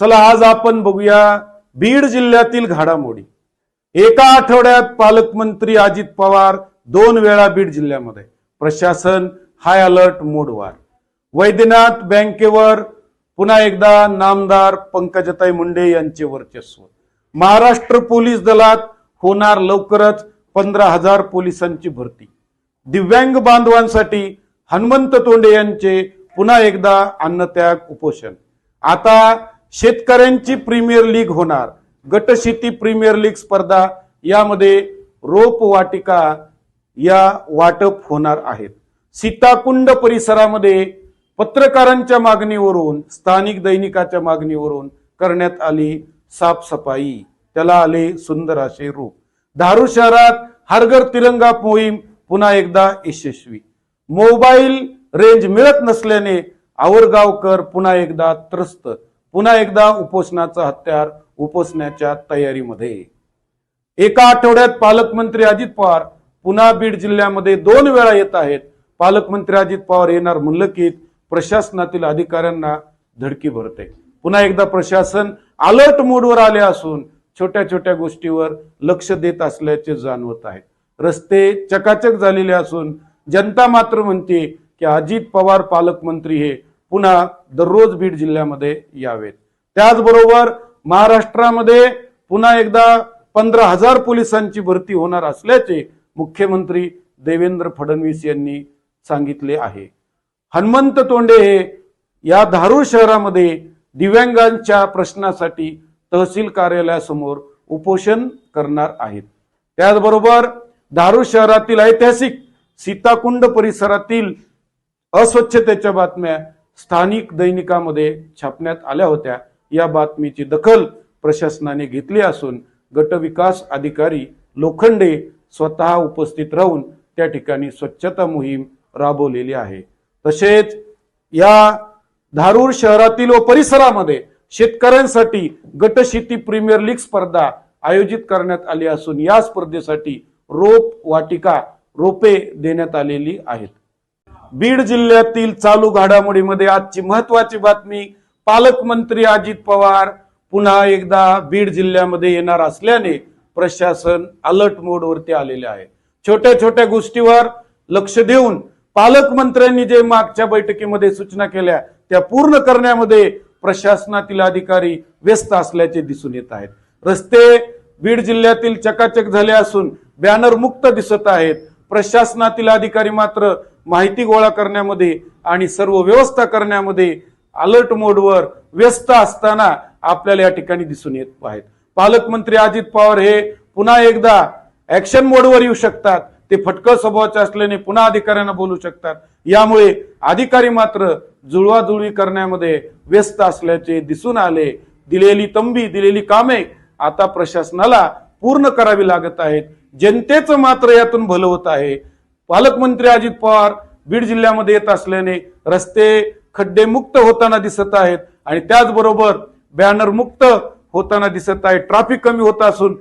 चला आज आपण बघूया बीड जिल्ह्यातील घडामोडी. एका आठवड्यात पालकमंत्री अजित पवार दोन वेळा बीड जिल्ह्यामध्ये. प्रशासन हाय अलर्ट मोडवार. वैद्यनाथ बँकेवर पुन्हा एकदा नामदार पंकजताई मुंडे यांचे वर्चस्व. महाराष्ट्र पोलीस दलात होणार लवकरच पंधरा हजार पोलिसांची भरती. दिव्यांग बांधवांसाठी हनुमंत तोंडे यांचे पुन्हा एकदा अन्नत्याग उपोषण. आता शेतकऱ्यांची प्रीमियर लीग होणार. गटशेती प्रीमियर लीग स्पर्धा यामध्ये रोप वाटिका या वाटप होणार आहेत. सीताकुंड परिसरामध्ये पत्रकारांच्या मागणीवरून स्थानिक दैनिकाच्या मागणीवरून करण्यात आली साफसफाई. त्याला आले सुंदर असे रूप. धारू शहरात हरघर तिरंगा मोहीम पुन्हा एकदा यशस्वी. मोबाईल रेंज मिळत नसल्याने आवरगावकर पुन्हा एकदा त्रस्त. पुन्हा एकदा उपोषणाचं हत्यार उपोषणाच्या तयारीमध्ये. एका आठवड्यात पालकमंत्री अजित पवार पुन्हा बीड जिल्ह्यामध्ये दोन वेळा येत आहेत. पालकमंत्री अजित पवार येणार म्हणलं की प्रशासनातील अधिकाऱ्यांना धडकी भरते. पुन्हा एकदा प्रशासन अलर्ट मोडवर आले असून छोट्या छोट्या गोष्टीवर लक्ष देत असल्याचे जाणवत आहे. रस्ते चकाचक झालेले असून जनता मात्र म्हणते की अजित पवार पालकमंत्री हे पुन्हा दररोज बीड जिल्ह्यामध्ये यावेत. त्याचबरोबर महाराष्ट्रामध्ये पुन्हा एकदा पंधरा हजार पोलिसांची भरती होणार असल्याचे मुख्यमंत्री देवेंद्र फडणवीस यांनी सांगितले आहे. हनुमंत तोंडे हे या धारूर शहरामध्ये दिव्यांगांच्या प्रश्नासाठी तहसील कार्यालयासमोर उपोषण करणार आहेत. त्याचबरोबर धारूर शहरातील ऐतिहासिक सीताकुंड परिसरातील अस्वच्छतेच्या बातम्या स्थानिक दैनिकामध्ये छापण्यात आल्या होत्या. या बातमीची दखल प्रशासनाने घेतली असून गटविकास अधिकारी लोखंडे स्वतः उपस्थित राहून त्या ठिकाणी स्वच्छता मोहीम राबवलेली आहे. तसेच या धारूर शहरातील व परिसरामध्ये शेतकऱ्यांसाठी गटशेती प्रीमियर लीग स्पर्धा आयोजित करण्यात आली असून या स्पर्धेसाठी रोप वाटिका रोपे देण्यात आलेली आहेत. बीड जिल्ह्यातील चालू घडामोडीमध्ये आजची महत्वाची बातमी पालकमंत्री अजित पवार पुन्हा एकदा बीड जिल्ह्यामध्ये येणार असल्याने प्रशासन अलर्ट मोडवरती आलेले आहे. छोट्या छोट्या गोष्टीवर लक्ष देऊन पालकमंत्र्यांनी जे मागच्या बैठकीमध्ये सूचना केल्या त्या पूर्ण करण्यामध्ये प्रशासनातील अधिकारी व्यस्त असल्याचे दिसून येत आहेत. रस्ते बीड जिल्ह्यातील चकाचक झाले असून बॅनर मुक्त दिसत आहेत. प्रशासनातील अधिकारी मात्र माहिती गोळा करण्यामध्ये आणि सर्व व्यवस्था करण्यामध्ये अलर्ट मोडवर व्यस्त असताना आपल्याला या ठिकाणी दिसून येत आहेत. पालकमंत्री अजित पवार हे पुन्हा एकदा ऍक्शन मोडवर येऊ शकतात. ते फटकळ स्वभावाचे असल्याने पुन्हा अधिकाऱ्यांना बोलू शकतात. यामुळे अधिकारी मात्र जुळवाजुळवी करण्यामध्ये व्यस्त असल्याचे दिसून आले. दिलेली तंबी दिलेली कामे आता प्रशासनाला पूर्ण करावी लागत आहेत. जनतेचं मात्र यातून भलं होत आहे. पालकमंत्री अजित पवार बीड जिल्ह्यामध्ये येत असल्याने रस्ते खड्डे मुक्त होताना दिसत आहेत आणि त्याचबरोबर बॅनर मुक्त होताना दिसत आहे. ट्रॅफिक कमी होत असून